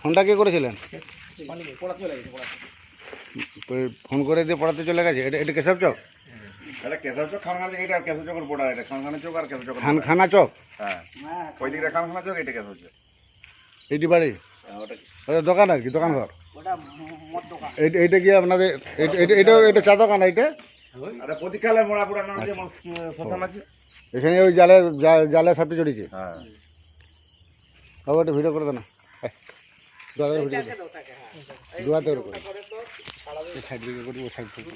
ফোনটা কে করেছিলেন? ফোন করে দিয়ে পড়াতে চলে গেছে। এটা এটা কেশব চক? এটা কেশব চোখ খানখানা এটা আর কেশব চোখের বোর্ডার এটা। খানখানা চোখ আর কেশব চোখ খান খানা চক? হ্যাঁ। ওই দিকটা খানখানা চোখ এটা কেশব চোখ এইটি বাড়ি? হ্যাঁ, ওটা ওটা দোকান আর কি দোকান ঘর দোকান। এইটা এইটা কি আপনাদের এটা এটা চা দোকান এইটা? এখানে ওই জালে জালে সাপটি চড়েছে হ্যাঁ। ভিডিও করে দে না দুয়াতে ভিডিও দে দুয়াতে করে এই সাইড দিকে করি ওই সাইড থেকে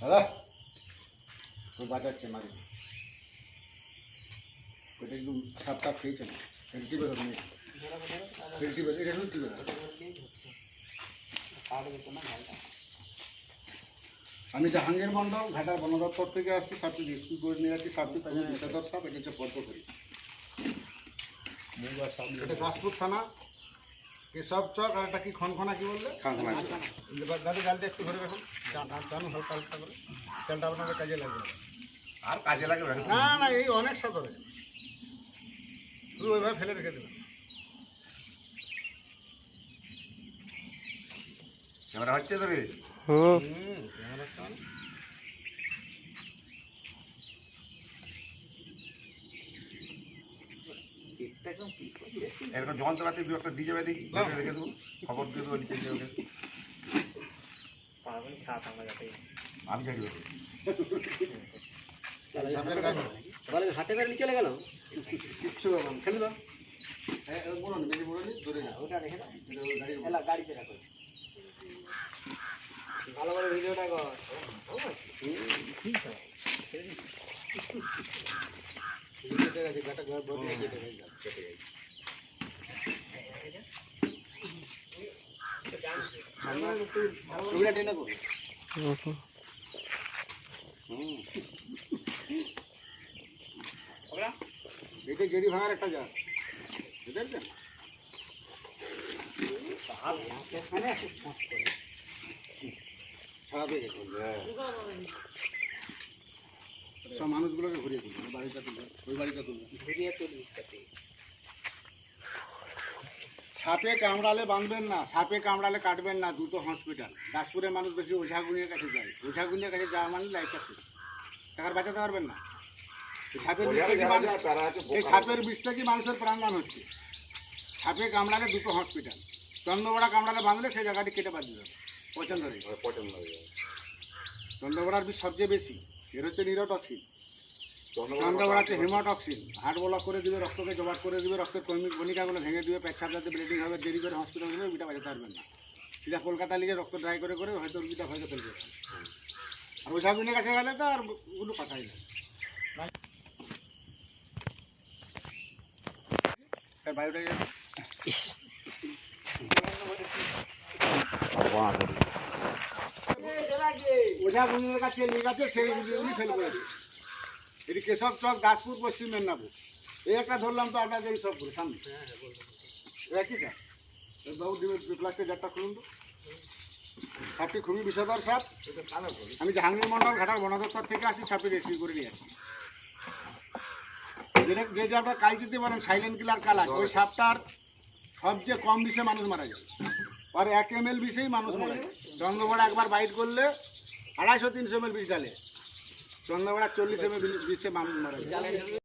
দাদা ও বাজাচ্ছে মারি ওটা একদম সাপ টাপ খেয়েছে না ফেলটি বেরো নিয়ে ফেলটি বেরো এটা লুটি বেরো আমি জাহাঙ্গীর মন্ডল ঘাটার বন দপ্তর থেকে আসছি সাপটি রেস্কিউ করে নিয়ে যাচ্ছি সাপটি তাকে বিষধর সাপ এটা হচ্ছে পদ্ম করি এটা গাছপুর থানা কেশব চক আর এটা কি খনখনা কি বললে? দাদা জালটা একটু ধরে রাখুন। জানো হালকা হালকা করে। তেলটা আপনাদের কাজে লাগবে। আর কাজে লাগে ওটা। না না এই অনেক ধরে শুধু ওইভাবে ফেলে রেখে দেবেন। ক্যামেরা হচ্ছে তো রে হুম। এরকম যন্ত্রপাতি দু একটা দিয়ে যাবে দেখি। রেখে দেবো। খবর দিয়ে দেবো নিচে দিয়ে আমি ওকে। হাতে নিয়ে চলে গেল। কিচ্ছু হবে না। দাও হ্যাঁ বলুন বেশি বলুন ধরে যাও। ওটা রেখে দাও। গাড়িতে রাখো। ভালো করে ভিডিওটা কর। গেড়ি ভাঙার একটা জাত বুঝতে পারছেন এখানে একটু ফাঁস করে। খারাপ হয়ে গেছে হ্যাঁ। সব মানুষগুলোকে ঘুরিয়ে তুলবে বাড়িটা তুলবে ওই বাড়িটা তুলবে। ভিডিও তুলি সাপে কামড়ালে বাঁধবেন না সাপে কামড়ালে কাটবেন না দুটো হসপিটাল। দাসপুরের মানুষ বেশি ওঝাগুনির কাছে যায় ওঝাগুনির কাছে যাওয়া মানে লাইফটা শেষ। টাকার বাঁচাতে পারবেন না। সাপের বিষ থেকে এই সাপের বিষ থেকে মানুষের প্রাণদান হচ্ছে। সাপে কামড়ালে দুটো হসপিটাল। চন্দ্রবড়া কামড়ালে বাঁধলে সেই জায়গাটি কেটে বাদ দিতে হবে পছন্দ রে ওরা পছন্দ হয়ে। যায়। চন্দ্রবড়ার বিষ সবচেয়ে বেশি। এর হচ্ছে নিরোটক্সিন চন্দ্রবড়া হচ্ছে হেমাটক্সিন হার্ট ব্লক করে দিবে রক্তকে জবাট করে দিবে রক্তের কর্মী কণিকাগুলো ভেঙে দিবে পেচ্ছাপ যাতে ব্লিডিং হবে দেরি করে হসপিটাল গেলে ওইটা বাজাতে পারবেন না। সিধা কলকাতা লিগে রক্ত ড্রাই করে করে হয়তো রুগীটা হয়তো ফেলবে। আর ওঝাগুনের কাছে গেলে তো আর কোনো কথাই নেই। এর বায়ুটা ওঝা কাছে লিগ আছে সেই রুগীগুলি ফেল করে দিবে এটি কেশব চক দাসপুর পশ্চিম মেদিনীপুর এই একটা ধরলাম তো আপনাদের এই সব সামনে এটা কি স্যার বাবু প্লাস্টিক জারটা খুলুন তো সাপটি খুবই বিষধর সাপ আমি জাহাঙ্গীর মন্ডল ঘাটার বন দপ্তর থেকে আসি সাপটি রেস্কিউ করে নিয়ে আসি যে যে আপনার কাজ দিতে পারেন সাইলেন্ট কিলার কালার ওই সাপটার সবচেয়ে কম বিষে মানুষ মারা যায়। আর এক এম এল বিষেই মানুষ মরে। চন্দ্রগড়া একবার বাইট করলে আড়াইশো, তিনশো এম এল বিষ ডালে চন্দ্রগড়া চল্লিশ এম এল বিষে মানুষ মারা।